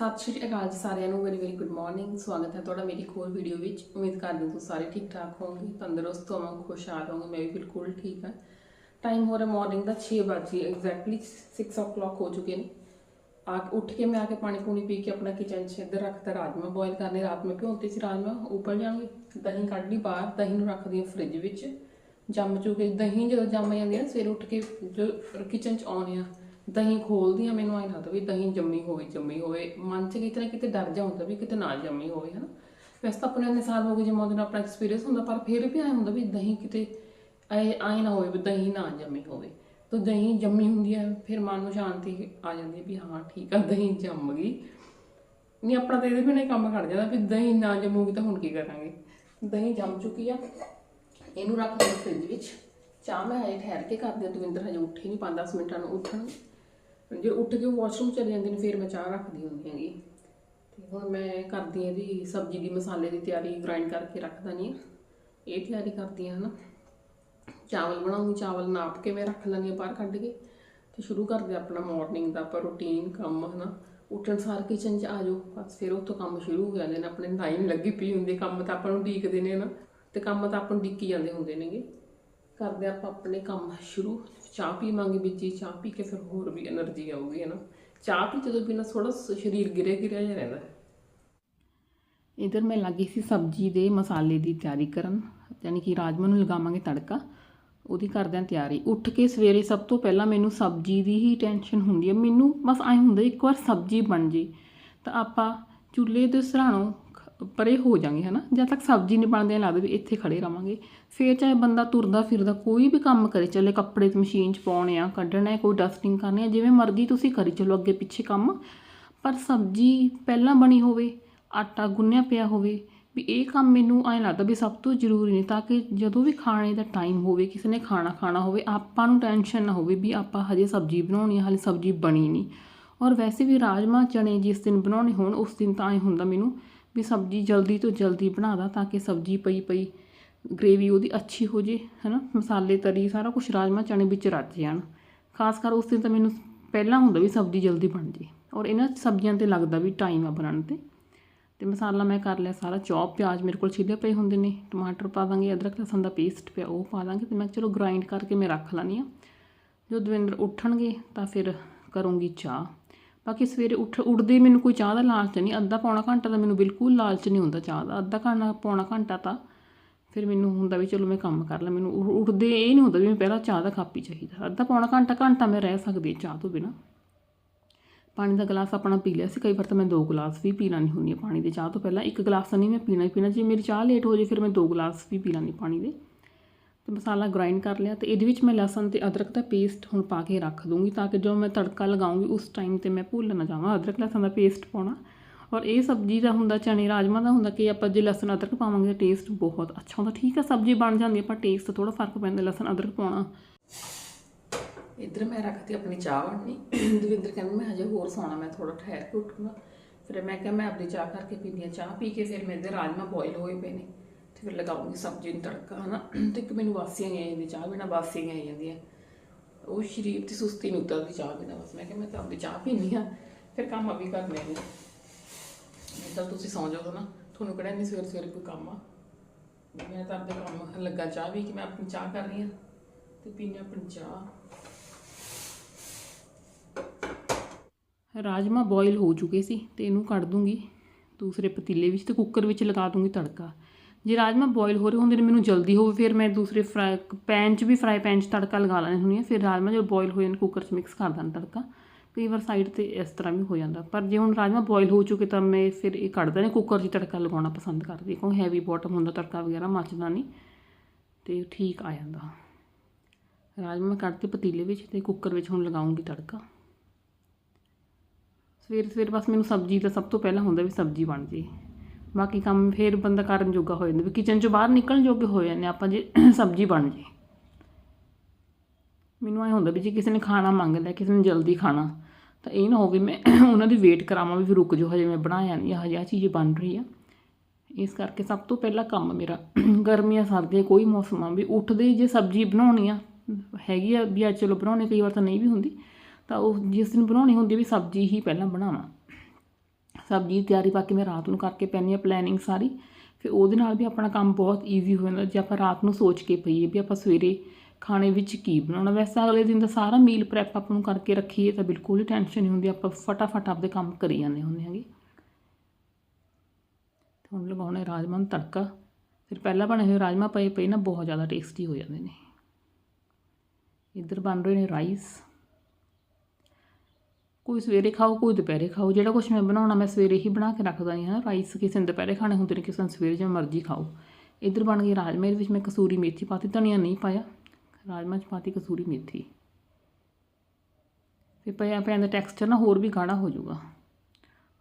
ਸਤਿ ਸ਼੍ਰੀ ਅਕਾਲ ਜੀ ਸਾਰਿਆਂ ਨੂੰ ਵੈਰੀ ਵੈਰੀ ਗੁੱਡ ਮਾਰਨਿੰਗ ਸਵਾਗਤ ਹੈ ਤੁਹਾਡਾ ਮੇਰੀ ਇੱਕ ਹੋਰ ਵੀਡੀਓ ਵਿੱਚ। ਉਮੀਦ ਕਰਦੀ ਹਾਂ ਤੁਸੀਂ ਸਾਰੇ ਠੀਕ ਠਾਕ ਹੋਵੋਗੇ, ਤੰਦਰੁਸਤ ਹੋਵੋਗੇ, ਖੁਸ਼ਹਾਲ ਹੋਵੋਗੇ, ਮੈਂ ਵੀ ਬਿਲਕੁਲ ਠੀਕ ਹਾਂ। ਟਾਈਮ ਹੋ ਰਿਹਾ ਮਾਰਨਿੰਗ ਦਾ 6 ਵਜੇ ਐਗਜ਼ੈਕਟਲੀ 6 o'clock ਹੋ ਚੁੱਕੇ ਨੇ। ਆ ਉੱਠ ਕੇ ਮੈਂ ਆ ਕੇ ਪਾਣੀ ਪੂਣੀ ਪੀ ਕੇ ਆਪਣਾ ਕਿਚਨ 'ਚ ਇੱਧਰ ਰੱਖਤਾ ਰਾਜਮਾ ਬੋਇਲ ਕਰਨੇ ਰਾਤ ਮੈਂ ਭਿਉਂਤੇ ਸੀ ਰਾਜਮਾ ਉਬਲ ਜਾਣਗੇ ਦਹੀਂ ਕੱਢ ਲਈ ਬਾਹਰ, ਦਹੀਂ ਨੂੰ ਰੱਖਦੀ ਹਾਂ ਫ੍ਰਿਜ ਵਿੱਚ। ਜੰਮ ਚੁੱਕੇ, ਦਹੀਂ ਜਦੋਂ ਜੰਮ ਜਾਂਦੀ ਹੈ ਨਾ, ਸਵੇਰੇ ਉੱਠ ਕੇ ਜੋ ਕਿਚਨ 'ਚ ਆਉਂਦੇ ਆ ਦਹੀਂ ਖੋਲਦੀ ਆ ਮੈਨੂੰ ਐਂ ਲੱਗਦਾ ਵੀ ਦਹੀਂ ਜੰਮੀ ਹੋਵੇ ਜੰਮੀ ਹੋਵੇ। ਮਨ 'ਚ ਕਿਤੇ ਨਾ ਕਿਤੇ ਡਰ ਜਾ ਹੁੰਦਾ ਵੀ ਕਿਤੇ ਨਾ ਜੰਮੀ ਹੋਵੇ, ਹਨਾ। ਵੈਸੇ ਤਾਂ ਆਪਣੇ ਇੰਨੇ ਸਾਲ ਹੋ ਗਏ ਜਿਵੇਂ ਨਾਲ ਆਪਣਾ ਐਕਸਪੀਰੀਅੰਸ ਹੁੰਦਾ, ਪਰ ਫਿਰ ਵੀ ਐਂ ਹੁੰਦਾ ਵੀ ਦਹੀਂ ਕਿਤੇ ਐ, ਐਂ ਨਾ ਹੋਵੇ ਵੀ ਦਹੀਂ ਨਾ ਜੰਮੀ ਹੋਵੇ। ਤਾਂ ਦਹੀਂ ਜੰਮੀ ਹੁੰਦੀ ਹੈ, ਫਿਰ ਮਨ ਨੂੰ ਸ਼ਾਂਤੀ ਆ ਜਾਂਦੀ ਵੀ ਹਾਂ, ਠੀਕ ਆ, ਦਹੀਂ ਜੰਮ ਗਈ। ਨਹੀਂ, ਆਪਣਾ ਤਾਂ ਇਹਦੇ ਬਿਨਾਂ ਕੰਮ ਖੜ ਜਾਂਦਾ ਵੀ ਦਹੀਂ ਨਾ ਜੰਮੂਗੀ ਤਾਂ ਹੁਣ ਕੀ ਕਰਾਂਗੇ। ਦਹੀਂ ਜੰਮ ਚੁੱਕੀ ਆ, ਇਹਨੂੰ ਰੱਖ ਦਿੰਦੇ ਫ੍ਰਿਜ ਵਿੱਚ। ਚਾਹ ਮੈਂ ਹਜੇ ਠਹਿਰ ਕੇ ਕਰਦੀ ਹਾਂ, ਦਵਿੰਦਰ ਹਜੇ ਉੱਠੇ ਨਹੀਂ 5-10 ਮਿੰਟਾਂ ਨੂੰ ਉੱਠਣ। ਜੇ ਉੱਠ ਕੇ ਵਾਸ਼ਰੂਮ ਚਲੇ ਜਾਂਦੇ ਨੇ, ਫਿਰ ਮੈਂ ਚਾਹ ਰੱਖਦੀ ਹੁੰਦੀ ਹੈਗੀ। ਤੇ ਹੁਣ ਮੈਂ ਕਰਦੀ ਹਾਂ ਇਹਦੀ ਸਬਜ਼ੀ ਦੀ ਮਸਾਲੇ ਦੀ ਤਿਆਰੀ ਗ੍ਰਾਈਂਡ ਕਰਕੇ ਰੱਖ ਦਨੀ ਆ ਇਹ ਤਿਆਰੀ ਕਰਦੀ ਹਾਂ ਹਨਾ। ਚਾਵਲ ਬਣਾਉਂਗੀ ਚਾਵਲ ਨਾਪ ਕੇ ਮੈਂ ਰੱਖ ਲੈਂਦੀ ਹਾਂ ਬਾਹਰ ਕੱਢ ਕੇ। ਤੇ ਸ਼ੁਰੂ ਕਰਦੇ ਆਪਣਾ ਮਾਰਨਿੰਗ ਦਾ ਆਪਾਂ ਰੂਟੀਨ ਕੰਮ ਹਨਾ। ਉੱਠਣ ਸਾਰ ਕਿਚਨ 'ਚ ਆ ਜਾਓ, ਬਸ ਫਿਰ ਉੱਥੋਂ ਕੰਮ ਸ਼ੁਰੂ ਹੋ ਜਾਂਦੇ ਨੇ। ਆਪਣੇ ਟਾਈਮ ਲੱਗੀ ਪਈ ਹੁੰਦੇ, ਕੰਮ ਤਾਂ ਆਪਾਂ ਨੂੰ ਡੀਕਦੇ ਨੇ ਨਾ ਤੇ ਕੰਮ ਤਾਂ ਆਪਾਂ ਨੂੰ ਡਿੱਕੀ ਜਾਂਦੇ ਹੁੰਦੇ ਨੇਗੇ। ਕਰਦੇ ਆਪਾਂ ਆਪਣੇ ਕੰਮ ਸ਼ੁਰੂ, ਚਾਹ ਪੀਵਾਂਗੇ ਵਿੱਚ ਹੀ ਚਾਹ ਪੀ ਕੇ ਫਿਰ ਹੋਰ ਵੀ એનર્ਜੀ ਆਊਗੀ, ਹੈ ਨਾ? ਚਾਹ ਪੀ ਜਦੋਂ ਬਿਨਾ ਥੋੜਾ ਸਰੀਰ ਗਿਰੇ ਗਿਰਿਆ ਜਿਹਾ ਰਹਿੰਦਾ। ਇਧਰ ਮੈਂ ਲੱਗੀ ਸੀ ਸਬਜ਼ੀ ਦੇ ਮਸਾਲੇ ਦੀ ਤਿਆਰੀ ਕਰਨ, ਯਾਨੀ ਕਿ ਰਾਜਮਾ ਨੂੰ ਲਗਾਵਾਂਗੇ ਤੜਕਾ, ਉਹਦੀ ਕਰਦਿਆਂ ਤਿਆਰੀ। ਉੱਠ ਕੇ ਸਵੇਰੇ ਸਭ ਤੋਂ ਪਹਿਲਾਂ ਮੈਨੂੰ ਸਬਜ਼ੀ ਦੀ ਹੀ ਟੈਨਸ਼ਨ ਹੁੰਦੀ ਹੈ। ਮੈਨੂੰ ਬਸ ਐ ਹੁੰਦਾ ਇੱਕ ਵਾਰ ਸਬਜ਼ੀ ਬਣ ਜੇ, ਤਾਂ ਆਪਾਂ ਚੁੱਲ੍ਹੇ ਦੇ ਸਰਾਣੋਂ ਪਰੇ ਹੋ ਜਾਾਂਗੇ, ਹਨਾ? ਜਦ ਤੱਕ ਸਬਜ਼ੀ ਨਹੀਂ ਬਣਦੀ, ਐਂ ਲੱਗਦਾ ਵੀ ਇੱਥੇ ਖੜੇ ਰਵਾਂਗੇ। ਫੇਰ ਚਾਹੇ ਬੰਦਾ ਤੁਰਦਾ ਫਿਰਦਾ ਕੋਈ ਵੀ ਕੰਮ ਕਰੇ, ਚੱਲੇ ਕੱਪੜੇ ਤੇ ਮਸ਼ੀਨ 'ਚ ਪਾਉਣੇ ਆ, ਕੱਢਣਾ, ਕੋਈ ਡਸਟਿੰਗ ਕਰਨੀ ਆ, ਜਿਵੇਂ ਮਰਜ਼ੀ ਤੁਸੀਂ ਕਰੀ ਚਲੋ ਅੱਗੇ ਪਿੱਛੇ ਕੰਮ। ਪਰ ਸਬਜ਼ੀ ਪਹਿਲਾਂ ਬਣੀ ਹੋਵੇ, ਆਟਾ ਗੁੰਨਿਆ ਪਿਆ ਹੋਵੇ, ਵੀ ਇਹ ਕੰਮ ਮੈਨੂੰ ਐਂ ਲੱਗਦਾ ਵੀ ਸਭ ਤੋਂ ਜ਼ਰੂਰੀ ਨੇ, ਤਾਂ ਕਿ ਜਦੋਂ ਵੀ ਖਾਣੇ ਦਾ ਟਾਈਮ ਹੋਵੇ, ਕਿਸੇ ਨੇ ਖਾਣਾ ਖਾਣਾ ਹੋਵੇ, ਆਪਾਂ ਨੂੰ ਟੈਨਸ਼ਨ ਨਾ ਹੋਵੇ ਵੀ ਆਪਾਂ ਹਜੇ ਸਬਜ਼ੀ ਬਣਾਉਣੀ ਹੈ ਹਲੇ ਸਬਜ਼ੀ ਬਣੀ ਨਹੀਂ। ਔਰ ਵੈਸੇ ਵੀ ਰਾਜਮਾ ਚਣੇ ਜਿਸ ਦਿਨ ਬਣਾਉਣੇ ਹੋਣ, ਉਸ ਦਿਨ ਤਾਂ ਐਂ ਹੁੰਦਾ ਮੈਨੂੰ ਵੀ ਸਬਜ਼ੀ ਜਲਦੀ ਤੋਂ ਜਲਦੀ ਬਣਾ ਦਾਂ ਤਾਂ ਕਿ ਸਬਜ਼ੀ ਪਈ ਪਈ ਗ੍ਰੇਵੀ ਉਹਦੀ ਅੱਛੀ ਹੋ ਜੇ, ਹੈਨਾ? ਮਸਾਲੇ, ਤਰੀ, ਸਾਰਾ ਕੁਝ ਰਾਜਮਾ ਚਣੇ ਵਿੱਚ ਰੱਜ ਜਾਣ। ਖਾਸ ਕਰ ਉਸ ਦਿਨ ਤਾਂ ਮੈਨੂੰ ਪਹਿਲਾਂ ਹੁੰਦਾ ਵੀ ਸਬਜ਼ੀ ਜਲਦੀ ਬਣ ਜੇ। ਔਰ ਇਹਨਾਂ ਸਬਜ਼ੀਆਂ ਤੇ ਲੱਗਦਾ ਵੀ ਟਾਈਮ ਆ ਬਣਨ ਤੇ। ਤੇ ਮਸਾਲਾ ਮੈਂ ਕਰ ਲਿਆ ਸਾਰਾ, ਚੌਪ, ਪਿਆਜ਼ ਮੇਰੇ ਕੋਲ ਛਿੱਲੇ ਪਏ ਹੁੰਦੇ ਨੇ, ਟਮਾਟਰ ਪਾ ਦਾਂਗੇ, ਅਦਰਕ, ਲਸਣ ਦਾ ਪੇਸਟ ਪਿਆ, ਉਹ ਪਾ ਦਾਂਗੇ ਤੇ ਮੈਂ ਚਲੋ ਗ੍ਰਾਈਂਡ ਕਰਕੇ ਮੈਂ ਰੱਖ ਲਾਂਗੀ ਆ ਜਦੋਂ ਦਵਿੰਦਰ ਉੱਠਣਗੇ ਤਾਂ ਫਿਰ ਕਰੂੰਗੀ ਚਾਹ। ਬਾਕੀ ਸਵੇਰੇ ਉੱਠ, ਉੱਠਦੇ ਮੈਨੂੰ ਕੋਈ ਚਾਹ ਦਾ ਲਾਲਚ ਨਹੀਂ, ਅੱਧਾ ਪੌਣਾ ਘੰਟਾ ਤਾਂ ਮੈਨੂੰ ਬਿਲਕੁਲ ਲਾਲਚ ਨਹੀਂ ਹੁੰਦਾ ਚਾਹ ਦਾ, ਅੱਧਾ ਘੰਟਾ ਪੌਣਾ ਘੰਟਾ ਤਾਂ ਫਿਰ ਮੈਨੂੰ ਹੁੰਦਾ ਵੀ ਚਲੋ ਮੈਂ ਕੰਮ ਕਰ ਲਾਂ, ਮੈਨੂੰ ਉ- ਉੱਠਦੇ ਇਹ ਨਹੀਂ ਹੁੰਦਾ ਵੀ ਮੈਂ ਪਹਿਲਾਂ ਚਾਹ ਦਾ ਕੱਪ ਚਾਹੀਦਾ, ਅੱਧਾ ਪੌਣਾ ਘੰਟਾ ਘੰਟਾ ਮੈਂ ਰਹਿ ਸਕਦੀ ਚਾਹ ਤੋਂ ਬਿਨਾ। ਪਾਣੀ ਦਾ ਗਲਾਸ ਆਪਣਾ ਪੀ ਲਿਆ ਸੀ, ਕਈ ਵਾਰ ਤਾਂ ਮੈਂ ਦੋ ਗਲਾਸ ਵੀ ਪੀ ਲੈਣੀ ਹੁੰਦੀ ਹੈ ਪਾਣੀ ਦੇ, ਚਾਹ ਤੋਂ ਪਹਿਲਾਂ ਇੱਕ ਗਲਾਸ ਤਾਂ ਨਹੀਂ ਮੈਂ ਪੀਣਾ ਹੀ ਪੀਣਾ, ਜੇ ਮੇਰੀ ਚਾਹ ਲੇਟ ਹੋ ਜੇ ਫਿਰ ਮੈਂ ਦੋ ਗਲਾਸ ਵੀ ਪੀ ਲੈਂਦੀ ਪਾਣੀ ਦੇ। ਤੇ ਮਸਾਲਾ ਗ੍ਰਾਈਂਡ ਕਰ ਲਿਆ ਤੇ ਇਹਦੇ ਵਿੱਚ ਮੈਂ ਲਸਣ ਤੇ ਅਦਰਕ ਦਾ ਪੇਸਟ ਹੁਣ ਪਾ ਕੇ ਰੱਖ ਦੂੰਗੀ ਤਾਂ ਕਿ ਜਦੋਂ ਮੈਂ ਤੜਕਾ ਲਗਾਉਂਗੀ ਉਸ ਟਾਈਮ ਤੇ ਮੈਂ ਭੁੱਲ ਨਾ ਜਾਵਾਂ ਅਦਰਕ, ਲਸਣ ਦਾ ਪੇਸਟ ਪਾਉਣਾ। ਔਰ ਇਹ ਸਬਜ਼ੀ ਦਾ ਹੁੰਦਾ, ਚਨੇ, ਰਾਜਮਾ ਦਾ ਹੁੰਦਾ ਕਿ ਆਪਾਂ ਜੇ ਲਸਣ, ਅਦਰਕ ਪਾਵਾਂਗੇ ਟੇਸਟ ਬਹੁਤ ਅੱਛਾ ਹੁੰਦਾ। ਠੀਕ ਹੈ ਸਬਜ਼ੀ ਬਣ ਜਾਂਦੀ ਹੈ ਪਰ ਟੇਸਟ ਥੋੜਾ ਫ਼ਰਕ ਪੈਂਦਾ, ਲਸਣ, ਅਦਰਕ ਪਾਉਣਾ। ਇੱਧਰ ਮੈਂ ਰੱਖਤੀ ਆਪਣੀ ਚਾਹ ਬਣਨੀ ਦਵਿੰਦਰ ਕਹਿੰਦਾ, ਮੈਂ ਹਜੇ ਹੋਰ ਸੌਣਾ, ਮੈਂ ਥੋੜਾ ਠਹਿਰ ਕੇ ਉੱਠੂੰਗਾ। ਫਿਰ ਮੈਂ ਕਿਹਾ, ਮੈਂ ਆਪਣੀ ਚਾਹ ਕਰਕੇ ਪੀਂਦੀ ਹਾਂ ਚਾਹ ਪੀ ਕੇ, ਫਿਰ ਮੇਰੇ ਦੇ ਰਾਜਮਾ ਬੋਇਲ ਹੋਏ ਪਏ ਨੇ। ਤੇ ਫਿਰ ਲਗਾਉਂਗੀ ਸਬਜ਼ੀ ਨੂੰ ਤੜਕਾ, ਹਨਾ? ਤੇ ਇੱਕ ਮੈਨੂੰ ਵਾਸੀਆਂ ਆਈ ਜਾਂਦੀਆਂ ਚਾਹ ਬਿਨਾ ਵਾਸੀਆਂ ਆਈ ਜਾਂਦੀਆਂ ਉਹ ਸ਼ਰੀਰ ਦੀ ਸੁਸਤੀ ਨਹੀਂ ਉਤਰਦੀ ਚਾਹ ਬਿਨਾ ਬਸ। ਮੈਂ ਕਿਹਾ, ਮੈਂ ਤਾਂ ਆਪਦੀ ਚਾਹ ਪੀਣੀ ਆ ਫਿਰ ਕੰਮ ਵੀ ਕਰਨੇ ਨੇ ਨਹੀਂ ਤਾਂ ਤੁਸੀਂ ਸੌਂ ਜਾਓ ਨਾ ਤੁਹਾਨੂੰ ਕਿਹੜਾ ਨਹੀਂ ਸਵੇਰ ਸਵੇਰ ਕੋਈ ਕੰਮ ਆ? ਮੈਂ ਤਾਂ ਆਪਣੇ ਕੰਮ ਲੱਗਾ ਚਾਹ ਵੀ ਕਿ ਮੈਂ ਆਪਣੀ ਚਾਹ ਕਰ ਰਹੀ ਹਾਂ ਤੇ ਪੀਣੀ ਆਪਣੀ ਚਾਹ। ਰਾਜਮਾ ਬੋਇਲ ਹੋ ਚੁੱਕੇ ਸੀ ਤੇ ਇਹਨੂੰ ਕੱਢ ਦੂੰਗੀ। ਦੂਸਰੇ ਪਤੀਲੇ ਵਿੱਚ ਤੇ ਕੁੱਕਰ ਵਿੱਚ ਲਗਾ ਦੂੰਗੀ ਤੜਕਾ। ਜੇ ਰਾਜਮਾ ਬੋਇਲ ਹੋ ਰਹੇ ਹੁੰਦੇ ਨੇ ਮੈਨੂੰ ਜਲਦੀ ਹੋਵੇ ਫਿਰ ਮੈਂ ਦੂਸਰੇ ਫਰਾਈ ਪੈਨ 'ਚ ਵੀ ਫਰਾਈ ਪੈਨ 'ਚ ਤੜਕਾ ਲਗਾ ਲੈਣੀ ਹੁੰਦੀ ਹੈ, ਫਿਰ ਰਾਜਮਾ ਜਦੋਂ ਬੋਇਲ ਹੋ ਜਾਣ ਕੁੱਕਰ 'ਚ ਮਿਕਸ ਕਰ ਦਾਂ ਤੜਕਾ। ਕਈ ਵਾਰ ਸਾਈਡ ਤੇ ਇਸ ਤਰ੍ਹਾਂ ਵੀ ਹੋ ਜਾਂਦਾ, ਪਰ ਜੇ ਹੁਣ ਰਾਜਮਾ ਬੋਇਲ ਹੋ ਚੁੱਕੇ ਤਾਂ ਮੈਂ ਫਿਰ ਇਹ ਕੱਢਦਾ ਨਹੀਂ ਕੁੱਕਰ 'ਚ ਤੜਕਾ ਲਗਾਉਣਾ ਪਸੰਦ ਕਰਦੀ ਕਿਉਂਕਿ ਹੈਵੀ ਬੋਟਮ ਹੁੰਦਾ ਤੜਕਾ ਵਗੈਰਾ, ਮੱਚਦਾ ਨਹੀਂ, ਤੇ ਠੀਕ ਆ ਜਾਂਦਾ। ਰਾਜਮਾ ਕੱਢ ਕੇ ਪਤੀਲੇ ਵਿੱਚ ਤੇ ਕੁੱਕਰ ਵਿੱਚ ਹੁਣ ਲਗਾਉਂਗੀ ਤੜਕਾ। ਸਵੇਰ ਸਵੇਰ ਬਸ ਮੈਨੂੰ ਸਬਜ਼ੀ ਦਾ ਸਭ ਤੋਂ ਪਹਿਲਾਂ ਹੁੰਦਾ ਵੀ ਸਬਜ਼ੀ ਬਣ ਜੇ। ਬਾਕੀ ਕੰਮ ਫੇਰ ਬੰਦਾ ਕਰਨ ਜੋਗਾ ਹੋ ਜਾਂਦਾ ਵੀ ਕਿਚਨ ਚੋਂ ਬਾਹਰ ਨਿਕਲਣ ਜੋਗੇ ਹੋ ਜਾਂਦੇ ਆਪਾਂ ਜੇ ਸਬਜ਼ੀ ਬਣ ਜੇ। ਮੈਨੂੰ ਐ ਹੁੰਦਾ ਵੀ ਜੇ ਕਿਸੇ ਨੇ ਖਾਣਾ ਮੰਗ ਲਿਆ ਕਿਸੇ ਨੇ ਜਲਦੀ ਖਾਣਾ, ਤਾਂ ਇਹ ਨਾ ਹੋਵੇ ਮੈਂ ਉਹਨਾਂ ਦੀ ਵੇਟ ਕਰਾਵਾਂ ਵੀ ਰੁਕ ਜਾਓ, ਹਜੇ ਮੈਂ ਬਣਾਇਆ ਨਹੀਂ ਹਜੇ ਆ ਚੀਜ਼ ਬਣ ਰਹੀ ਆ ਇਸ ਕਰਕੇ ਸਭ ਤੋਂ ਪਹਿਲਾ ਕੰਮ ਮੇਰਾ ਗਰਮੀਆਂ ਸਰਦੀਆਂ ਕੋਈ ਮੌਸਮ ਆ ਵੀ ਉੱਠਦੇ ਜੇ ਸਬਜ਼ੀ ਬਣਾਉਣੀ ਆ, ਹੈਗੀ ਆ ਵੀ ਅੱਜ ਚਲੋ ਬਣਾਉਣੀ, ਕਈ ਵਾਰ ਤਾਂ ਨਹੀਂ ਵੀ ਹੁੰਦੀ, ਤਾਂ ਉਹ ਜਿਸ ਦਿਨ ਬਣਾਉਣੀ ਹੁੰਦੀ ਵੀ ਸਬਜ਼ੀ ਹੀ ਪਹਿਲਾਂ ਬਣਾਵਾਂ। ਸਬਜ਼ੀ ਦੀ ਤਿਆਰੀ ਬਾਕੀ ਮੈਂ ਰਾਤ ਨੂੰ ਕਰਕੇ ਪੈਂਦੀ ਆ ਪਲੈਨਿੰਗ ਸਾਰੀ। ਫਿਰ ਉਹਦੇ ਨਾਲ ਵੀ ਆਪਣਾ ਕੰਮ ਬਹੁਤ ਈਜ਼ੀ ਹੋ ਜਾਂਦਾ, ਜੇ ਆਪਾਂ ਰਾਤ ਨੂੰ ਸੋਚ ਕੇ ਪਈਏ ਵੀ ਆਪਾਂ ਸਵੇਰੇ ਖਾਣੇ ਵਿੱਚ ਕੀ ਬਣਾਉਣਾ। ਵੈਸੇ ਅਗਲੇ ਦਿਨ ਦਾ ਸਾਰਾ ਮੀਲ ਪ੍ਰੈਪ ਆਪਾਂ ਨੂੰ ਕਰਕੇ ਰੱਖੀਏ ਤਾਂ ਬਿਲਕੁਲ ਹੀ ਟੈਨਸ਼ਨ ਨਹੀਂ ਹੁੰਦੀ, ਆਪਾਂ ਫਟਾਫਟ ਆਪਦੇ ਕੰਮ ਕਰੀ ਜਾਂਦੇ ਹੁੰਦੇ ਹੈਗੇ। ਹੁਣ ਲਗਾਉਣੇ ਰਾਜਮਾ ਨੂੰ ਤੜਕਾ। ਫਿਰ ਪਹਿਲਾਂ ਬਣੇ ਹੋਏ ਰਾਜਮਾ ਪਏ ਪਏ ਨਾ, ਬਹੁਤ ਜ਼ਿਆਦਾ ਟੇਸਟੀ ਹੋ ਜਾਂਦੇ ਨੇ। ਇੱਧਰ ਬਣ ਰਹੇ ਨੇ ਰਾਈਸ ਕੋਈ ਸਵੇਰੇ ਖਾਓ, ਕੋਈ ਦੁਪਹਿਰੇ ਖਾਓ। ਜਿਹੜਾ ਕੁਝ ਮੈਂ ਬਣਾਉਣਾ, ਮੈਂ ਸਵੇਰੇ ਹੀ ਬਣਾ ਕੇ ਰੱਖਦਾ ਨਹੀਂ ਹਾਂ। ਰਾਈਸ ਕਿਸੇ ਨੇ ਦੁਪਹਿਰੇ ਖਾਣੇ ਹੁੰਦੇ ਨੇ, ਕਿਸੇ ਨੇ ਸਵੇਰੇ ਜਿਵੇਂ ਮਰਜ਼ੀ ਖਾਓ। ਇੱਧਰ ਬਣ ਗਈ ਰਾਜਮਾ ਇਹਦੇ ਵਿੱਚ ਮੈਂ ਕਸੂਰੀ ਮੇਥੀ ਪਾਤੀ, ਧਨੀਆ ਨਹੀਂ ਪਾਇਆ। ਰਾਜਮਾ ਚ ਪਾਤੀ ਕਸੂਰੀ ਮੇਥੀ। ਫਿਰ ਪਿਆ ਪਿਆ ਦਾ ਟੈਕਸਚਰ ਨਾ ਹੋਰ ਵੀ ਗਾੜਾ ਹੋ ਜਾਊਗਾ।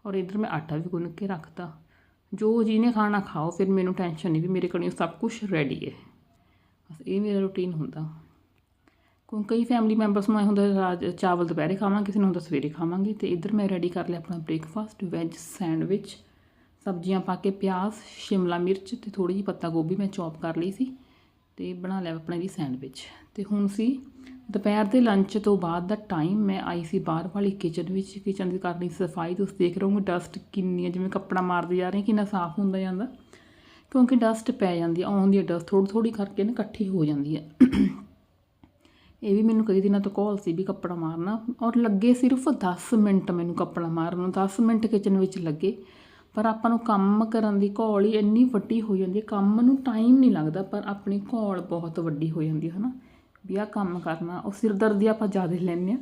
ਔਰ ਇੱਧਰ ਮੈਂ ਆਟਾ ਵੀ ਗੁੰਨ ਕੇ ਰੱਖਤਾ। ਜੋ ਜਿਹਨੇ ਖਾਣਾ ਖਾਓ, ਫਿਰ ਮੈਨੂੰ ਟੈਨਸ਼ਨ ਨਹੀਂ ਵੀ ਮੇਰੇ ਕੋਲ ਸਭ ਕੁਝ ਰੈਡੀ ਹੈ। ਬਸ ਇਹ ਮੇਰਾ ਰੁਟੀਨ ਹੁੰਦਾ। ਕੋਈ ਕਈ ਫੈਮਿਲੀ ਮੈਂਬਰਸ ਨੂੰ ਐ ਹੁੰਦਾ ਰਾਜ ਚਾਵਲ ਦੁਪਹਿਰੇ ਖਾਵਾਂਗੇ ਕਿਸੇ ਨੂੰ ਹੁੰਦਾ ਸਵੇਰੇ ਖਾਵਾਂਗੇ। ਤੇ ਇੱਧਰ ਮੈਂ ਰੈਡੀ ਕਰ ਲਿਆ ਆਪਣਾ ਬ੍ਰੇਕਫਾਸਟ ਵੈਜ ਸੈਂਡਵਿਚ ਸਬਜ਼ੀਆਂ ਪਾ ਕੇ ਪਿਆਜ਼, ਸ਼ਿਮਲਾ ਮਿਰਚ ਤੇ ਥੋੜੀ ਜਿਹੀ ਪੱਤਾ ਗੋਭੀ ਮੈਂ ਚੌਪ ਕਰ ਲਈ ਸੀ ਤੇ ਬਣਾ ਲਿਆ ਆਪਣੇ ਵੀ ਸੈਂਡਵਿਚ ਤੇ ਹੁਣ ਸੀ ਦੁਪਹਿਰ ਦੇ ਲੰਚ ਤੋਂ ਬਾਅਦ ਦਾ ਟਾਈਮ ਮੈਂ ਆਈ ਸੀ ਬਾਹਰ ਵਾਲੀ ਕਿਚਨ ਵਿੱਚ। ਕਿਚਨ ਦੀ ਕਰਨੀ ਸਫ਼ਾਈ ਤੁਸੀਂ ਦੇਖ ਰਹੇ ਹੋਗੇ ਡਸਟ ਕਿੰਨੀ ਹੈ ਜਿਵੇਂ ਕੱਪੜਾ ਮਾਰਦੇ ਜਾ ਰਹੇ ਕਿੰਨਾ ਸਾਫ਼ ਹੁੰਦਾ ਜਾਂਦਾ। ਕਿਉਂਕਿ ਡਸਟ ਪੈ ਜਾਂਦੀ ਹੈ ਆਉਂਦੀ ਹੈ ਡਸਟ ਥੋੜੀ ਥੋੜੀ ਕਰਕੇ ਨਾ ਇਕੱਠੀ ਹੋ ਜਾਂਦੀ ਹੈ ਇਹ ਵੀ ਮੈਨੂੰ ਕਈ ਦਿਨਾਂ ਤੋਂ ਕਾਲ ਸੀ ਵੀ ਕੱਪੜਾ ਮਾਰਨਾ ਔਰ ਲੱਗੇ ਸਿਰਫ 10 ਮਿੰਟ ਮੈਨੂੰ ਕੱਪੜਾ ਮਾਰਨ ਨੂੰ 10 ਮਿੰਟ ਕਿਚਨ ਵਿੱਚ ਲੱਗੇ। ਪਰ ਆਪਾਂ ਨੂੰ ਕੰਮ ਕਰਨ ਦੀ ਘੋਲ ਹੀ ਇੰਨੀ ਵੱਡੀ ਹੋ ਜਾਂਦੀ ਹੈ ਕੰਮ ਨੂੰ ਟਾਈਮ ਨਹੀਂ ਲੱਗਦਾ ਪਰ ਆਪਣੀ ਘੋਲ ਬਹੁਤ ਵੱਡੀ ਹੋ ਜਾਂਦੀ ਹੈ ਨਾ ਵੀ ਆਹ ਕੰਮ ਕਰਨਾ ਉਹ ਸਿਰਦਰਦੀ ਆਪਾਂ ਜ਼ਿਆਦਾ ਲੈਂਦੇ ਆ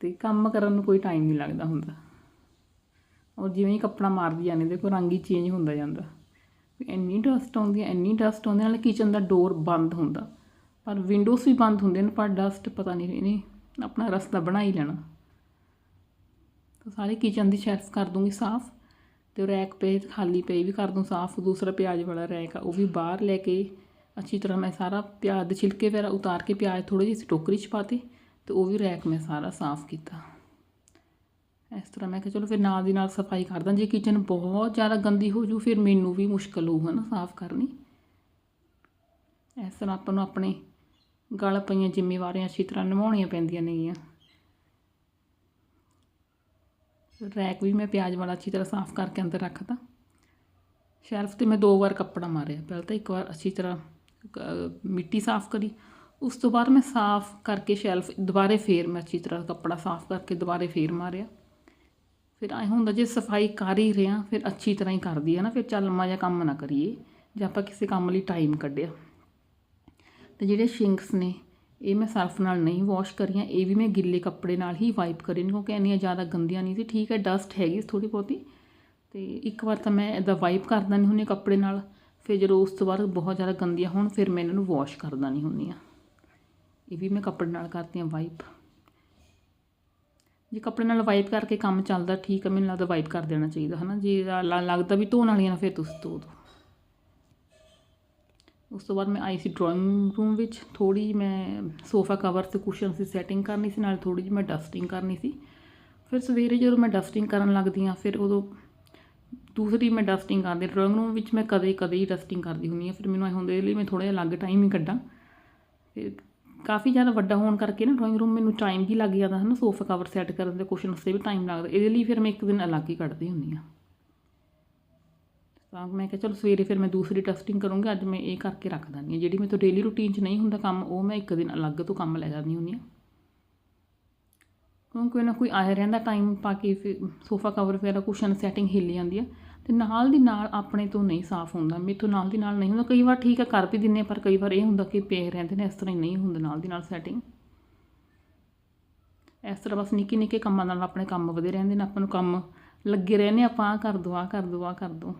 ਤੇ ਕੰਮ ਕਰਨ ਨੂੰ ਕੋਈ ਟਾਈਮ ਨਹੀਂ ਲੱਗਦਾ ਹੁੰਦਾ। ਔਰ ਜਿਵੇਂ ਹੀ ਕੱਪੜਾ ਮਾਰਦੀ ਜਾਂਦੇ ਦੇਖੋ ਰੰਗ ਹੀ ਚੇਂਜ ਹੁੰਦਾ ਜਾਂਦਾ। ਇੰਨੀ ਡਸਟ ਆਉਂਦੀ ਹੈ ਇੰਨੀ ਡਸਟ ਆਉਂਦੀ ਹੈ, ਨਾਲ ਕਿਚਨ ਦਾ ਡੋਰ ਬੰਦ ਹੁੰਦਾ। ਪਰ ਵਿੰਡੋਜ਼ ਵੀ ਬੰਦ ਹੁੰਦੇ ਨੇ, ਪਰ ਡਸਟ ਪਤਾ ਨਹੀਂ ਇਹਨੇ ਆਪਣਾ ਰਸਤਾ ਬਣਾ ਹੀ ਲੈਣਾ। ਤਾਂ ਸਾਰੇ ਕਿਚਨ ਦੀ ਸ਼ੈਲਫ ਕਰ ਦੂੰਗੀ ਸਾਫ਼, ਤੇ ਰੈਕ ਪੇ ਖਾਲੀ ਪਈ ਵੀ ਕਰ ਦੂੰ ਸਾਫ਼, ਦੂਸਰਾ ਪਿਆਜ਼ ਵਾਲਾ ਰੈਕ ਆ, ਉਹ ਵੀ ਬਾਹਰ ਲੈ ਕੇ ਅੱਛੀ ਤਰ੍ਹਾਂ ਮੈਂ ਸਾਰਾ ਪਿਆਜ਼ ਦੇ ਛਿਲਕੇ ਵਗੈਰਾ ਉਤਾਰ ਕੇ ਪਿਆਜ਼ ਥੋੜੇ ਜਿਹੇ ਟੋਕਰੀ 'ਚ ਪਾਤੇ, ਤੇ ਉਹ ਵੀ ਰੈਕ ਮੈਂ ਸਾਰਾ ਸਾਫ਼ ਕੀਤਾ। ਇਸ ਤਰ੍ਹਾਂ ਮੈਂ ਕਿਹਾ ਚਲੋ ਫਿਰ ਨਾਲ ਦੀ ਨਾਲ ਸਫ਼ਾਈ ਕਰਦਾ, ਜੇ ਕਿਚਨ ਬਹੁਤ ਜ਼ਿਆਦਾ ਗੰਦੀ ਹੋ ਜੂ, ਫਿਰ ਮੈਨੂੰ ਵੀ ਮੁਸ਼ਕਲ ਹੋਊ ਹਨਾ ਸਾਫ਼ ਕਰਨੀ। ਇਸ ਤਰ੍ਹਾਂ ਆਪਾਂ ਨੂੰ ਆਪਣੇ ਗਲ ਪਈਆਂ ਜ਼ਿੰਮੇਵਾਰੀਆਂ ਅੱਛੀ ਤਰ੍ਹਾਂ ਨਿਭਾਉਣੀਆਂ ਪੈਂਦੀਆਂ ਨੇਗੀਆਂ। ਰੈਕ ਵੀ ਮੈਂ ਪਿਆਜ਼ ਵਾਲਾ ਅੱਛੀ ਤਰ੍ਹਾਂ ਸਾਫ਼ ਕਰਕੇ ਅੰਦਰ ਰੱਖਤਾ। ਸ਼ੈਲਫ ਤੇ ਮੈਂ ਦੋ ਵਾਰ ਕੱਪੜਾ ਮਾਰਿਆ। ਪਹਿਲਾਂ ਤਾਂ ਇੱਕ ਵਾਰ ਅੱਛੀ ਤਰ੍ਹਾਂ ਮਿੱਟੀ ਸਾਫ਼ ਕਰੀ। ਉਸ ਤੋਂ ਬਾਅਦ ਮੈਂ ਸਾਫ਼ ਕਰਕੇ ਸ਼ੈਲਫ ਦੁਬਾਰੇ ਫੇਰ ਮੈਂ ਅੱਛੀ ਤਰ੍ਹਾਂ ਕੱਪੜਾ ਸਾਫ਼ ਕਰਕੇ ਦੁਬਾਰੇ ਫੇਰ ਮਾਰਿਆ। ਫਿਰ ਐ ਹੁੰਦਾ ਜੇ ਸਫ਼ਾਈ ਕਰ ਹੀ ਰਿਆਂ ਫਿਰ ਅੱਛੀ ਤਰ੍ਹਾਂ ਹੀ ਕਰਦੀ ਹੈ ਨਾ, ਫਿਰ ਚੱਲ ਮਾ ਜਿਹਾ ਕੰਮ ਨਾ ਕਰੀਏ। ਜੇ ਆਪਾਂ ਕਿਸੇ ਕੰਮ ਲਈ ਟਾਈਮ ਕੱਢਿਆ। ਤੇ ਜਿਹੜੇ ਸ਼ਿੰਕਸ ਨੇ, ਇਹ ਮੈਂ ਸਰਫ ਨਾਲ ਨਹੀਂ ਵਾਸ਼ ਕਰੀਆਂ, ਇਹ ਵੀ ਮੈਂ ਗਿੱਲੇ ਕੱਪੜੇ ਨਾਲ ਹੀ ਵਾਈਪ ਕਰੀ ਨੇ, ਕਿਉਂਕਿ ਇੰਨੀਆਂ ਜ਼ਿਆਦਾ ਗੰਦੀਆਂ ਨਹੀਂ ਸੀ। ਠੀਕ ਹੈ ਡਸਟ ਹੈਗੀ ਥੋੜੀ ਬਹੁਤੀ। ਤੇ ਇੱਕ ਵਾਰ ਤਾਂ ਮੈਂ ਇਹਦਾ ਵਾਈਪ ਕਰਦਾ ਨਹੀਂ ਹੁੰਦੀ ਕੱਪੜੇ ਨਾਲ, ਫਿਰ ਜਦੋਂ ਉਸ ਤੋਂ ਬਾਅਦ ਬਹੁਤ ਜ਼ਿਆਦਾ ਗੰਦੀਆਂ ਹੋਣ, ਫਿਰ ਮੈਂ ਇਹਨਾਂ ਨੂੰ ਵਾਸ਼ ਕਰਦਾ ਨਹੀਂ ਹੁੰਦੀ ਆ ਇਹ ਵੀ ਮੈਂ ਕੱਪੜੇ ਨਾਲ ਕਰਦੀ ਹਾਂ ਵਾਈਪ ਜੇ ਕੱਪੜੇ ਨਾਲ ਵਾਈਪ ਕਰਕੇ ਕੰਮ ਚੱਲਦਾ, ਠੀਕ ਹੈ, ਮੈਨੂੰ ਲੱਗਦਾ ਵਾਈਪ ਕਰ ਦੇਣਾ ਚਾਹੀਦਾ, ਹਨਾ? ਜੇ ਲੱਗਦਾ ਵੀ ਧੋਣ ਵਾਲੀਆਂ ਨਾ, ਫਿਰ ਤੁਸੀਂ ਧੋ ਦਿਓ। ਉਸ ਤੋਂ ਬਾਅਦ ਮੈਂ ਆਈ ਸੀ ਡਰਾਇੰਗ ਰੂਮ ਵਿੱਚ ਥੋੜੀ ਮੈਂ ਸੋਫਾ ਕਵਰ ਤੇ ਕੁਸ਼ਨ ਦੀ ਸੈਟਿੰਗ ਕਰਨੀ ਸੀ, ਨਾਲ ਥੋੜੀ ਜਿਹੀ ਮੈਂ ਡਸਟਿੰਗ ਕਰਨੀ ਸੀ। ਫਿਰ ਸਵੇਰੇ ਜਦੋਂ ਮੈਂ ਡਸਟਿੰਗ ਕਰਨ ਲੱਗਦੀ ਹਾਂ, ਫਿਰ ਉਦੋਂ ਦੂਸਰੀ ਮੈਂ ਡਸਟਿੰਗ ਕਰਦੀ ਡਰਾਇੰਗ ਰੂਮ ਵਿੱਚ ਮੈਂ ਕਦੇ ਕਦੇ ਹੀ ਡਸਟਿੰਗ ਕਰਦੀ ਹੁੰਦੀ ਹਾਂ। ਫਿਰ ਮੈਨੂੰ ਇਹ ਹੁੰਦਾ, ਇਹਦੇ ਲਈ ਮੈਂ ਥੋੜਾ ਜਿਹਾ ਅਲੱਗ ਟਾਈਮ ਹੀ ਕੱਢਾਂ। ਫਿਰ ਕਾਫੀ ਜ਼ਿਆਦਾ ਵੱਡਾ ਹੋਣ ਕਰਕੇ ਨਾ ਡਰਾਇੰਗ ਰੂਮ ਮੈਨੂੰ ਟਾਈਮ ਵੀ ਲੱਗ ਜਾਂਦਾ ਹੈ ਨਾ, ਸੋਫਾ ਕਵਰ ਸੈੱਟ ਕਰਨ ਦੇ ਕੁਸ਼ਨ ਤੇ ਵੀ ਟਾਈਮ ਲੱਗਦਾ। ਇਹਦੇ ਲਈ ਫਿਰ ਮੈਂ ਇੱਕ ਦਿਨ ਅਲੱਗ ਹੀ ਕੱਢਦੀ ਹੁੰਦੀ ਹਾਂ। ਤਾਂ ਮੈਂ ਕਿਹਾ ਚਲੋ ਸਵੇਰੇ ਫਿਰ ਮੈਂ ਦੂਸਰੀ ਟੈਸਟਿੰਗ ਕਰੂੰਗੀ, ਅੱਜ ਮੈਂ ਇਹ ਕਰਕੇ ਰੱਖ ਦਿੰਦੀ ਹਾਂ। ਜਿਹੜੀ ਮੇਰੇ ਤੋਂ ਡੇਲੀ ਰੂਟੀਨ 'ਚ ਨਹੀਂ ਹੁੰਦਾ ਕੰਮ, ਉਹ ਮੈਂ ਇੱਕ ਦਿਨ ਅਲੱਗ ਤੋਂ ਕੰਮ ਲੈ ਜਾਂਦੀ ਹੁੰਦੀ ਹਾਂ। ਕਿਉਂਕਿ ਕੋਈ ਨਾ ਕੋਈ ਆਇਆ ਰਹਿੰਦਾ ਟਾਈਮ ਪਾ ਕੇ ਫਿਰ ਸੋਫਾ ਕਵਰ ਵਗੈਰਾ ਕੁਸ਼ਨ ਸੈਟਿੰਗ ਹਿੱਲ ਜਾਂਦੀ ਆ। ਤੇ ਨਾਲ ਦੀ ਨਾਲ ਆਪਣੇ ਤੋਂ ਨਹੀਂ ਸਾਫ਼ ਹੁੰਦਾ, ਮੇਰੇ ਤੋਂ ਨਾਲ ਦੀ ਨਾਲ ਨਹੀਂ ਹੁੰਦਾ। ਕਈ ਵਾਰ ਠੀਕ ਆ, ਕਰ ਵੀ ਦਿੰਨੇ ਪਰ ਕਈ ਵਾਰ ਇਹ ਹੁੰਦਾ ਕਿ ਪਏ ਰਹਿੰਦੇ ਨੇ, ਇਸ ਤਰ੍ਹਾਂ ਹੀ ਨਹੀਂ ਹੁੰਦਾ ਨਾਲ ਦੀ ਨਾਲ ਸੈਟਿੰਗ ਇਸ ਤਰ੍ਹਾਂ ਬਸ ਨਿੱਕੇ ਨਿੱਕੇ ਕੰਮਾਂ ਨਾਲ ਆਪਣੇ ਕੰਮ ਵਧੇ ਰਹਿੰਦੇ ਨੇ, ਆਪਾਂ ਨੂੰ ਕੰਮ ਲੱਗੇ ਰਹਿੰਦੇ ਆਪਾਂ ਆਹ ਕਰ ਦੋ, ਆਹ ਕਰ ਦੋ, ਆਹ ਕਰ ਦੋ।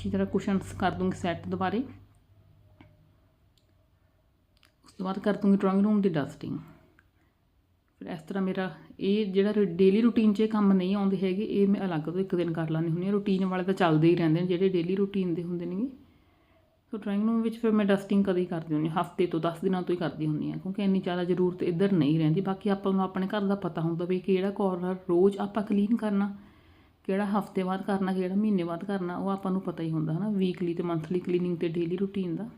ਅੱਛੀ ਤਰ੍ਹਾਂ ਕੁਸ਼ਨਸ ਕਰ ਦੂੰਗੀ ਸੈੱਟ ਦੁਬਾਰੇ। ਉਸ ਤੋਂ ਬਾਅਦ ਕਰ ਦੂੰਗੀ ਡਰਾਇੰਗ ਰੂਮ ਦੀ ਡਸਟਿੰਗ ਫਿਰ ਇਸ ਤਰ੍ਹਾਂ ਮੇਰਾ ਇਹ ਜਿਹੜਾ ਡੇਲੀ ਰੂਟੀਨ 'ਚ ਇਹ ਕੰਮ ਨਹੀਂ ਆਉਂਦੇ ਹੈਗੇ, ਇਹ ਮੈਂ ਅਲੱਗ ਤੋਂ ਇੱਕ ਦਿਨ ਕਰ ਲੈਂਦੀ ਹੁੰਦੀ ਹਾਂ। ਰੂਟੀਨ ਵਾਲੇ ਤਾਂ ਚੱਲਦੇ ਹੀ ਰਹਿੰਦੇ ਨੇ, ਜਿਹੜੇ ਡੇਲੀ ਰੂਟੀਨ ਦੇ ਹੁੰਦੇ ਨੇਗੇ। ਸੋ ਡਰਾਇੰਗ ਰੂਮ ਵਿੱਚ ਫਿਰ ਮੈਂ ਡਸਟਿੰਗ ਕਦੇ ਹੀ ਕਰਦੀ ਹੁੰਦੀ ਹਾਂ। ਹਫ਼ਤੇ ਤੋਂ 10 ਦਿਨਾਂ ਤੋਂ ਹੀ ਕਰਦੀ ਹੁੰਦੀ ਹਾਂ, ਕਿਉਂਕਿ ਇੰਨੀ ਜ਼ਿਆਦਾ ਜ਼ਰੂਰਤ ਇੱਧਰ ਨਹੀਂ ਰਹਿੰਦੀ। ਬਾਕੀ ਆਪਾਂ ਨੂੰ ਆਪਣੇ ਘਰ ਦਾ ਪਤਾ ਹੁੰਦਾ ਵੀ ਕਿਹੜਾ ਕੋਰਨਰ ਰੋਜ਼ ਆਪਾਂ ਕਲੀਨ ਕਰਨਾ। ਕਿਹੜਾ ਹਫ਼ਤੇ ਬਾਅਦ ਕਰਨਾ, ਕਿਹੜਾ ਮਹੀਨੇ ਬਾਅਦ ਕਰਨਾ, ਉਹ ਆਪਾਂ ਨੂੰ ਪਤਾ ਹੀ ਹੁੰਦਾ, ਹਨਾ? ਵੀਕਲੀ ਤੇ ਮੰਥਲੀ ਕਲੀਨਿੰਗ ਤੇ ਡੇਲੀ ਰੂਟੀਨ ਦਾ।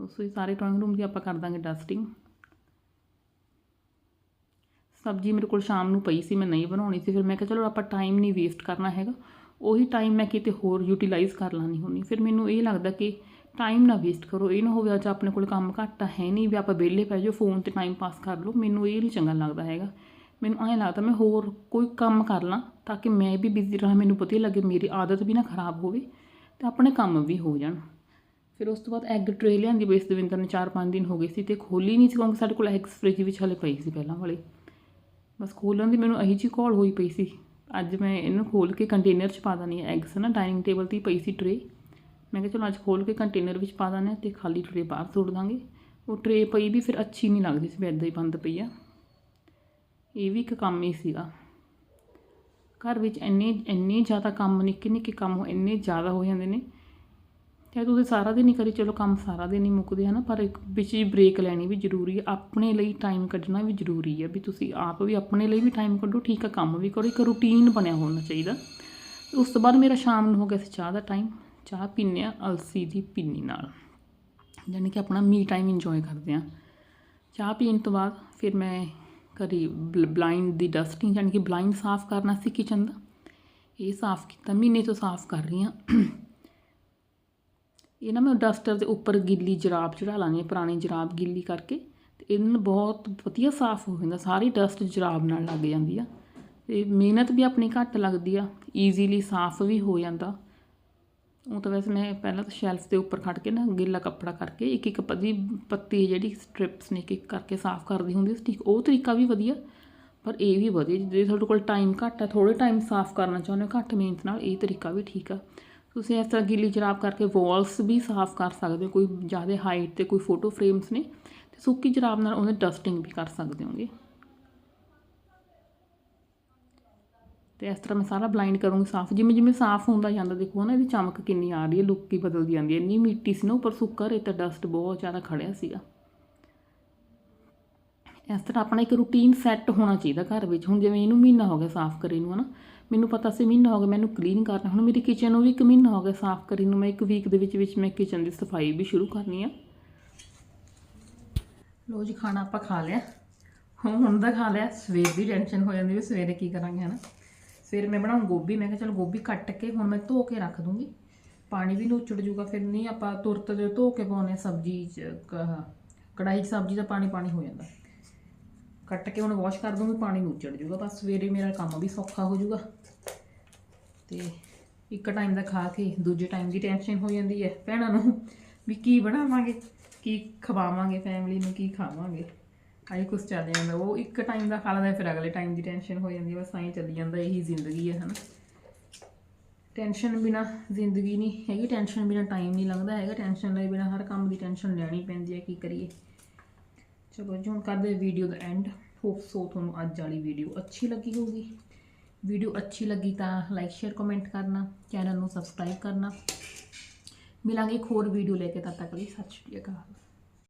ਉਸ ਵਿੱਚ ਸਾਰੇ ਡਰਾਇੰਗ ਰੂਮ ਦੀ ਆਪਾਂ ਕਰ ਦਾਂਗੇ ਡਸਟਿੰਗ ਸਬਜ਼ੀ ਮੇਰੇ ਕੋਲ ਸ਼ਾਮ ਨੂੰ ਪਈ ਸੀ, ਮੈਂ ਨਹੀਂ ਬਣਾਉਣੀ ਸੀ, ਫਿਰ ਮੈਂ ਕਿਹਾ ਚਲੋ ਆਪਾਂ ਟਾਈਮ ਨਹੀਂ ਵੇਸਟ ਕਰਨਾ ਹੈਗਾ। ਉਹੀ ਟਾਈਮ ਮੈਂ ਕਿਤੇ ਹੋਰ ਯੂਟਿਲਾਈਜ਼ ਕਰ ਲਾਣੀ ਹੁੰਦੀ। ਫਿਰ ਮੈਨੂੰ ਇਹ ਲੱਗਦਾ ਕਿ ਟਾਈਮ ਨਾ ਵੇਸਟ ਕਰੋ, ਇਹ ਨਾ ਹੋਵੇ ਅੱਜ ਆਪਣੇ ਕੋਲ ਕੰਮ ਘੱਟ ਆ, ਹੈ ਨਹੀਂ ਵੀ ਆਪਾਂ ਵਿਹਲੇ ਪੈ ਜਾਓ ਫੋਨ ਤੇ ਟਾਈਮ ਪਾਸ ਕਰ ਲਓ। ਮੈਨੂੰ ਇਹ ਨਹੀਂ ਚੰਗਾ ਲੱਗਦਾ ਹੈਗਾ। ਮੈਨੂੰ ਐਂ ਲੱਗਦਾ ਮੈਂ ਹੋਰ ਕੋਈ ਕੰਮ ਕਰ ਲਾਂ ਤਾਂ ਕਿ ਮੈਂ ਵੀ ਬਿਜ਼ੀ ਰਹਾਂ, ਮੈਨੂੰ ਵਧੀਆ ਲੱਗੇ, ਮੇਰੀ ਆਦਤ ਵੀ ਨਾ ਖਰਾਬ ਹੋਵੇ ਤੇ ਆਪਣੇ ਕੰਮ ਵੀ ਹੋ ਜਾਣ। ਫਿਰ ਉਸ ਤੋਂ ਬਾਅਦ ਐਗ ਟ੍ਰੇ ਲਿਆਂਦੀ, ਬਈ ਦਵਿੰਦਰ ਨੇ 4-5 ਦਿਨ ਹੋ ਗਏ ਸੀ ਤੇ ਖੋਲੀ ਨਹੀਂ ਸੀ ਕਿਉਂਕਿ ਸਾਡੇ ਕੋਲ ਐਗਸ ਫ੍ਰਿਜ ਵਿੱਚ ਹਲੇ ਪਈ ਸੀ ਪਹਿਲਾਂ ਵਾਲੇ। ਬਸ ਖੋਲਣ ਦੀ ਮੈਨੂੰ ਇਹੀ ਜਿਹੀ ਕਾਲ ਹੋਈ ਪਈ ਸੀ। ਅੱਜ ਮੈਂ ਇਹਨੂੰ ਖੋਲ ਕੇ ਕੰਟੇਨਰ 'ਚ ਪਾ ਦਣੀ ਐਗਸ ਨਾ ਡਾਈਨਿੰਗ ਟੇਬਲ ਤੇ ਹੀ ਪਈ ਸੀ ਟ੍ਰੇ ਮੈਂ ਕਿਹਾ ਚਲੋ ਅੱਜ ਖੋਲ ਕੇ ਕੰਟੇਨਰ ਵਿੱਚ ਪਾ ਦਾਂਗੇ ਤੇ ਖਾਲੀ ਟ੍ਰੇ ਬਾਹਰ ਸੁੱਟ ਦਾਂਗੇ। ਉਹ ਟ੍ਰੇ ਪਈ ਵੀ ਫਿਰ ਅੱਛੀ ਨਹੀਂ ਲੱਗਦੀ ਸੀ ਵੀ ਇੱਦਾਂ ਹੀ ਬੰਦ ਪਈ ਆ। ਇਹ ਵੀ ਇੱਕ ਕੰਮ ਹੀ ਸੀਗਾ। ਘਰ ਵਿੱਚ ਇੰਨੇ ਇੰਨੇ ਜ਼ਿਆਦਾ ਕੰਮ, ਨਿੱਕੇ ਨਿੱਕੇ ਕੰਮ ਇੰਨੇ ਜ਼ਿਆਦਾ ਹੋ ਜਾਂਦੇ ਨੇ। ਚਾਹੇ ਤੁਸੀਂ ਸਾਰਾ ਦਿਨ ਹੀ ਕਰੀ ਚਲੋ, ਕੰਮ ਸਾਰਾ ਦਿਨ ਹੀ ਮੁੱਕਦੇ ਹਨ, ਪਰ ਇੱਕ ਵਿੱਚ ਹੀ ਬ੍ਰੇਕ ਲੈਣੀ ਵੀ ਜ਼ਰੂਰੀ ਹੈ ਆਪਣੇ ਲਈ ਟਾਈਮ ਕੱਢਣਾ ਵੀ ਜ਼ਰੂਰੀ ਹੈ ਵੀ ਤੁਸੀਂ ਆਪ ਵੀ ਆਪਣੇ ਲਈ ਵੀ ਟਾਈਮ ਕੱਢੋ, ਠੀਕ ਆ, ਕੰਮ ਵੀ ਕਰੋ, ਇੱਕ ਰੂਟੀਨ ਬਣਿਆ ਹੋਣਾ ਚਾਹੀਦਾ। ਉਸ ਤੋਂ ਬਾਅਦ ਮੇਰਾ ਸ਼ਾਮ ਨੂੰ ਹੋ ਗਿਆ ਸੀ ਚਾਹ ਦਾ ਟਾਈਮ ਚਾਹ ਪੀਂਦੇ ਹਾਂ ਅਲਸੀ ਦੀ ਪਿੰਨੀ ਨਾਲ। ਯਾਨੀ ਕਿ ਆਪਣਾ ਮੀ ਟਾਈਮ ਇੰਜੋਏ ਕਰਦੇ ਹਾਂ ਚਾਹ ਪੀਣ ਤੋਂ ਬਾਅਦ ਫਿਰ ਮੈਂ ਕਰੀ ਬਲਾਈਂਡ ਦੀ ਡਸਟਿੰਗ ਯਾਨੀ ਕਿ ਬਲਾਈਂਡ ਸਾਫ਼ ਕਰਨਾ ਸੀ ਕਿਚਨ ਦਾ। ਇਹ ਸਾਫ਼ ਕੀਤਾ, ਮਹੀਨੇ ਤੋਂ ਸਾਫ਼ ਕਰ ਰਹੀ ਹਾਂ। ਇਹ ਨਾ ਮੈਂ ਡਸਟਰ ਦੇ ਉੱਪਰ ਗਿੱਲੀ ਜਰਾਬ ਚੜਾ ਲਾਣੀ ਹੈ ਪੁਰਾਣੀ ਜਰਾਬ ਗਿੱਲੀ ਕਰਕੇ। ਤੇ ਇਹਨਾਂ ਨੂੰ ਬਹੁਤ ਵਧੀਆ ਸਾਫ਼ ਹੋ ਜਾਂਦਾ, ਸਾਰੀ ਡਸਟ ਜਰਾਬ ਨਾਲ ਲੱਗ ਜਾਂਦੀ ਆ। ਤੇ ਮਿਹਨਤ ਵੀ ਆਪਣੀ ਘੱਟ ਲੱਗਦੀ ਆ ਈਜ਼ੀਲੀ ਸਾਫ਼ ਵੀ ਹੋ ਜਾਂਦਾ। ਉਹ ਤਾਂ ਵੈਸੇ ਮੈਂ ਪਹਿਲਾਂ ਤਾਂ ਸ਼ੈਲਫ ਦੇ ਉੱਪਰ ਖੜ ਕੇ ਨਾ ਗਿੱਲਾ ਕੱਪੜਾ ਕਰਕੇ ਇੱਕ ਇੱਕ ਪੱਤੀ ਪੱਤੀ ਜਿਹੜੀ ਸਟ੍ਰਿਪਸ ਨੇ ਇੱਕ ਇੱਕ ਕਰਕੇ ਸਾਫ਼ ਕਰਦੀ ਹੁੰਦੀ ਸੀ ਠੀਕ ਉਹ ਤਰੀਕਾ ਵੀ ਵਧੀਆ, ਪਰ ਇਹ ਵੀ ਵਧੀਆ ਜੇ। ਤੁਹਾਡੇ ਕੋਲ ਟਾਈਮ ਘੱਟ ਹੈ ਥੋੜੇ ਟਾਈਮ ਸਾਫ਼ ਕਰਨਾ ਚਾਹੁੰਦੇ ਹੋ, ਘੱਟ ਮਿਹਨਤ ਨਾਲ, ਇਹ ਤਰੀਕਾ ਵੀ ਠੀਕ ਆ। ਤੁਸੀਂ ਇਸ ਤਰ੍ਹਾਂ ਗਿੱਲੀ ਜਰਾਬ ਕਰਕੇ ਵਾਲਸ ਵੀ ਸਾਫ਼ ਕਰ ਸਕਦੇ ਹੋ, ਕੋਈ ਜ਼ਿਆਦਾ ਹਾਈਟ ਤੇ ਕੋਈ ਫੋਟੋ ਫਰੇਮਸ ਨੇ, ਤੇ ਸੁੱਕੀ ਜਰਾਬ ਨਾਲ ਉਹਦੇ ਡਸਟਿੰਗ ਵੀ ਕਰ ਸਕਦੇ ਹੋਗੇ। ਤੇ ਇਸ ਤਰ੍ਹਾਂ ਮੈਂ ਸਾਰਾ ਬਲਾਈਂਡ ਕਰੂੰਗੀ, ਸਾਫ਼, ਜਿਵੇਂ ਜਿਵੇਂ ਸਾਫ਼ ਹੁੰਦਾ ਜਾਂਦਾ, ਦੇਖੋ ਨਾ, ਇਹਦੀ ਚਮਕ ਕਿੰਨੀ ਆ ਰਹੀ ਹੈ ਲੁੱਕ ਹੀ ਬਦਲਦੀ ਜਾਂਦੀ ਹੈ। ਇੰਨੀ ਮਿੱਟੀ ਸੀ ਨਾ ਉੱਪਰ, ਸੁੱਕਾ ਰੇਤਾ ਡਸਟ ਬਹੁਤ ਜ਼ਿਆਦਾ ਖੜਿਆ ਸੀਗਾ। ਇਸ ਤਰ੍ਹਾਂ ਆਪਣਾ ਇੱਕ ਰੂਟੀਨ ਸੈੱਟ ਹੋਣਾ ਚਾਹੀਦਾ ਘਰ ਵਿੱਚ। ਹੁਣ ਜਿਵੇਂ ਇਹਨੂੰ ਮਹੀਨਾ ਹੋ ਗਿਆ ਸਾਫ਼ ਕਰੇ ਨੂੰ, ਹਨਾ। ਮੈਨੂੰ ਪਤਾ ਸੀ ਮਹੀਨਾ ਹੋ ਗਿਆ ਮੈਨੂੰ ਕਲੀਨ ਕਰਨਾ। ਹੁਣ ਮੇਰੀ ਕਿਚਨ ਨੂੰ ਵੀ ਇੱਕ ਮਹੀਨਾ ਹੋ ਗਿਆ ਸਾਫ਼ ਕਰੀ ਨੂੰ, ਮੈਂ ਇੱਕ ਵੀਕ ਦੇ ਵਿੱਚ ਵਿੱਚ ਮੈਂ ਕਿਚਨ ਦੀ ਸਫ਼ਾਈ ਵੀ ਸ਼ੁਰੂ ਕਰਨੀ ਆ। ਲੋ ਜੀ, ਖਾਣਾ ਆਪਾਂ ਖਾ ਲਿਆ। ਹੁਣ ਹੁਣ ਦਾ ਖਾ ਲਿਆ, ਸਵੇਰ ਦੀ ਟੈਨਸ਼ਨ ਹੋ ਜਾਂਦੀ ਵੀ ਸਵੇਰੇ ਕੀ ਕਰਾਂਗੇ, ਹਨਾ। ਫਿਰ ਮੈਂ ਬਣਾਉਂ ਗੋਭੀ, ਮੈਂ ਕਿਹਾ ਚਲ ਗੋਭੀ ਕੱਟ ਕੇ ਹੁਣ ਮੈਂ ਧੋ ਕੇ ਰੱਖ ਦੂੰਗੀ। ਪਾਣੀ ਵੀ ਨੁੱਚੜ ਜੂਗਾ, ਫਿਰ ਨਹੀਂ ਆਪਾਂ ਤੁਰਤ ਦੇ ਧੋ ਕੇ ਪਾਉਨੇ ਸਬਜ਼ੀ ਚ, ਕ- ਕੜਾਹੀ 'ਚ ਸਬਜ਼ੀ ਦਾ ਪਾਣੀ ਪਾਣੀ ਹੋ ਜਾਂਦਾ। ਕੱਟ ਕੇ ਹੁਣ ਵਾਸ਼ ਕਰ ਦੂੰਗੀ, ਪਾਣੀ ਨੁੱਚੜ ਜੂਗਾ, ਬਸ ਸਵੇਰੇ ਮੇਰਾ ਕੰਮ ਵੀ ਸੌਖਾ ਹੋ ਜੂਗਾ। ਤੇ ਇੱਕ ਟਾਈਮ ਦਾ ਖਾ ਕੇ ਦੂਜੇ ਟਾਈਮ ਦੀ ਟੈਨਸ਼ਨ ਹੋ ਜਾਂਦੀ ਹੈ ਭੈਣਾਂ ਨੂੰ ਵੀ ਕੀ ਬਣਾਵਾਂਗੇ, ਕੀ ਖਵਾਵਾਂਗੇ ਫੈਮਿਲੀ ਨੂੰ, ਕੀ ਖਾਵਾਂਗੇ। ਆਈ ਕੁਛ ਚੱਲ ਜਾਂਦਾ। ਉਹ ਇੱਕ ਟਾਈਮ ਦਾ ਖਾ ਲੈਂਦਾ, ਫਿਰ ਅਗਲੇ ਟਾਈਮ ਦੀ ਟੈਨਸ਼ਨ ਹੋ ਜਾਂਦੀ ਹੈ ਬਸ ਐਂ ਚੱਲੀ ਜਾਂਦਾ, ਇਹੀ ਜ਼ਿੰਦਗੀ ਹੈ ਹਨਾ। ਟੈਨਸ਼ਨ ਬਿਨਾ ਜ਼ਿੰਦਗੀ ਨਹੀਂ ਹੈਗੀ ਟੈਨਸ਼ਨ ਬਿਨਾ ਟਾਈਮ ਨਹੀਂ ਲੰਘਦਾ ਹੈਗਾ ਟੈਨਸ਼ਨ ਲਈ ਬਿਨਾ ਹਰ ਕੰਮ ਦੀ ਟੈਨਸ਼ਨ ਲੈਣੀ ਪੈਂਦੀ ਹੈ ਕੀ ਕਰੀਏ। ਚਲੋ ਜੀ, ਹੁਣ ਕਰਦੇ ਵੀਡੀਓ ਦਾ ਐਂਡ ਹੋਪ ਸੋ ਤੁਹਾਨੂੰ ਅੱਜ ਵਾਲੀ ਵੀਡੀਓ ਅੱਛੀ ਲੱਗੀ ਹੋਊਗੀ। ਵੀਡੀਓ ਅੱਛੀ ਲੱਗੀ ਤਾਂ ਲਾਈਕ ਸ਼ੇਅਰ ਕਮੈਂਟ ਕਰਨਾ ਚੈਨਲ ਨੂੰ ਸਬਸਕ੍ਰਾਈਬ ਕਰਨਾ। ਮਿਲਾਂਗੇ ਇੱਕ ਹੋਰ ਵੀਡੀਓ ਲੈ ਕੇ, ਤਦ ਤੱਕ ਲਈ ਸਤਿ ਸ਼੍ਰੀ ਅਕਾਲ।